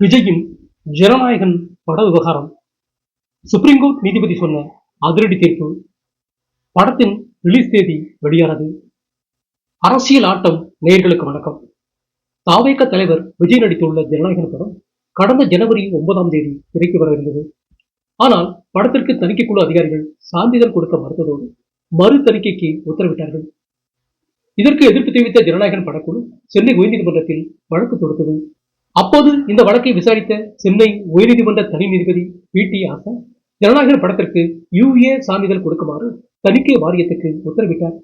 விஜயின் ஜனநாயகன் பட விவகாரம். சுப்ரீம் கோர்ட் நீதிபதி சொன்ன அதிரடி தீர்ப்பு படத்தின் ரிலீஸ் தேதி வெளியானது. அரசியல் ஆட்டம் நேர்களுக்கு வணக்கம். தாவேக தலைவர் விஜய் நடித்துள்ள ஜனநாயகன் படம் கடந்த ஜனவரி ஒன்பதாம் தேதி திரைக்கு வர இருந்தது. ஆனால் படத்திற்கு தணிக்கைக்குழு அதிகாரிகள் சான்றிதழ் கொடுக்க மறுத்ததோடு மறு தணிக்கைக்கு உத்தரவிட்டார்கள். இதற்கு எதிர்ப்பு தெரிவித்த ஜனநாயகன் படக்குழு சென்னை உயர்நீதிமன்றத்தில் வழக்கு தொடுத்தது. அப்போது இந்த வழக்கை விசாரித்த சென்னை உயர்நீதிமன்ற தனி நீதிபதி பி டி ஆசா ஜனநாயக படத்திற்கு யூஏ சான்றிதழ் கொடுக்குமாறு தணிக்கை வாரியத்துக்கு உத்தரவிட்டார்.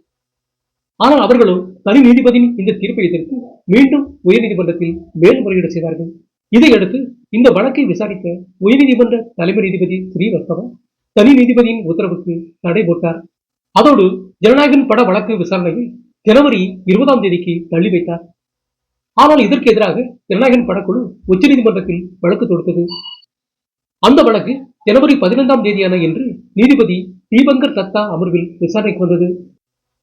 ஆனால் அவர்களோ தனி நீதிபதியின் இந்த தீர்ப்பை எதிர்த்து மீண்டும் உயர்நீதிமன்றத்தில் மேல்முறையீடு செய்தார்கள். இதையடுத்து இந்த வழக்கை விசாரித்த உயர்நீதிமன்ற தலைமை நீதிபதி ஸ்ரீவஸ்தவன் தனி நீதிபதியின் உத்தரவுக்கு தடை போட்டார். அதோடு ஜனநாயகன் பட வழக்கு விசாரணையை ஜனவரி இருபதாம் தேதிக்கு தள்ளி வைத்தார். ஆனால் இதற்கு எதிராக ஜனநாயகன் படக்குழு உச்சநீதிமன்றத்தில் வழக்கு தொடுத்தது. அந்த வழக்கு ஜனவரி பதினைந்தாம் தேதியான இன்று நீதிபதி தீபங்கர் தத்தா அமர்வில் விசாரணைக்கு வந்தது.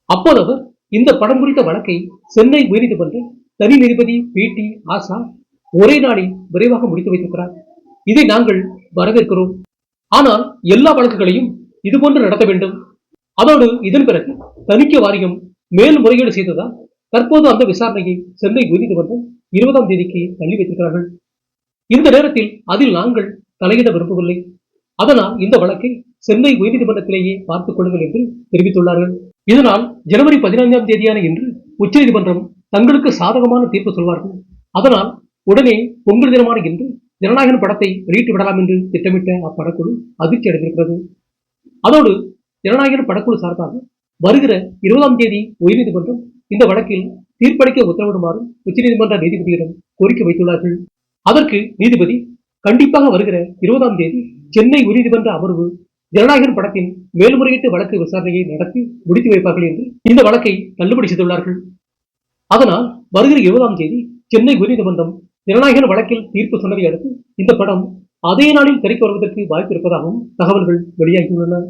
அப்போது அவர் இந்த படம் குறித்த வழக்கை சென்னை உயர்நீதிமன்ற தனி நீதிபதி பி டி ஆசா ஒரே நாளில் விரைவாக முடித்து வைத்திருக்கிறார். இதை நாங்கள் வரவேற்கிறோம். ஆனால் எல்லா வழக்குகளையும் இதுபோன்று நடத்த வேண்டும். அதோடு இதன் பிறகு தணிக்கை வாரியம் மேல்முறையீடு செய்ததால் தற்போது அந்த விசாரணையை சென்னை உயர்நீதிமன்றம் இருபதாம் தேதிக்கு தள்ளி வைத்திருக்கிறார்கள். இந்த நேரத்தில் அதில் நாங்கள் தலையிட விரும்பவில்லை. அதனால் இந்த வழக்கை சென்னை உயர்நீதிமன்றத்திலேயே பார்த்துக் கொள்ளுங்கள் என்று தெரிவித்துள்ளார்கள். இதனால் ஜனவரி பதினைந்தாம் தேதியான இன்று உச்சநீதிமன்றம் தங்களுக்கு சாதகமான தீர்ப்பு சொல்வார்கள். அதனால் உடனே பொங்கல் தினமான இன்று ஜனநாயகன் படத்தை வெளியிட்டு விடலாம் என்று திட்டமிட்ட அப்படக்குழு அதிர்ச்சி அடைந்திருக்கிறது. அதோடு ஜனநாயகன் படக்குழு சார்பாக வருகிற இருபதாம் தேதி உயர்நீதிமன்றம் இந்த வழக்கில் தீர்ப்பளிக்க உத்தரவிடுமாறு உச்சநீதிமன்ற நீதிபதியிடம் கோரிக்கை வைத்துள்ளார்கள். அதற்கு நீதிபதி கண்டிப்பாக வருகிற இருபதாம் தேதி சென்னை உயர்நீதிமன்ற அமர்வு ஜனநாயகன் படத்தின் மேல்முறையீட்டு வழக்கு விசாரணையை நடத்தி முடித்து வைப்பார்கள் என்று இந்த வழக்கை தள்ளுபடி செய்துள்ளார்கள். அதனால் வருகிற இருபதாம் தேதி சென்னை உயர்நீதிமன்றம் ஜனநாயகன் வழக்கில் தீர்ப்பு சொன்னதை அடுத்து இந்த படம் அதே நாளில் திரைக்கு வருவதற்கு வாய்ப்பு இருப்பதாகவும் தகவல்கள் வெளியாகியுள்ளன.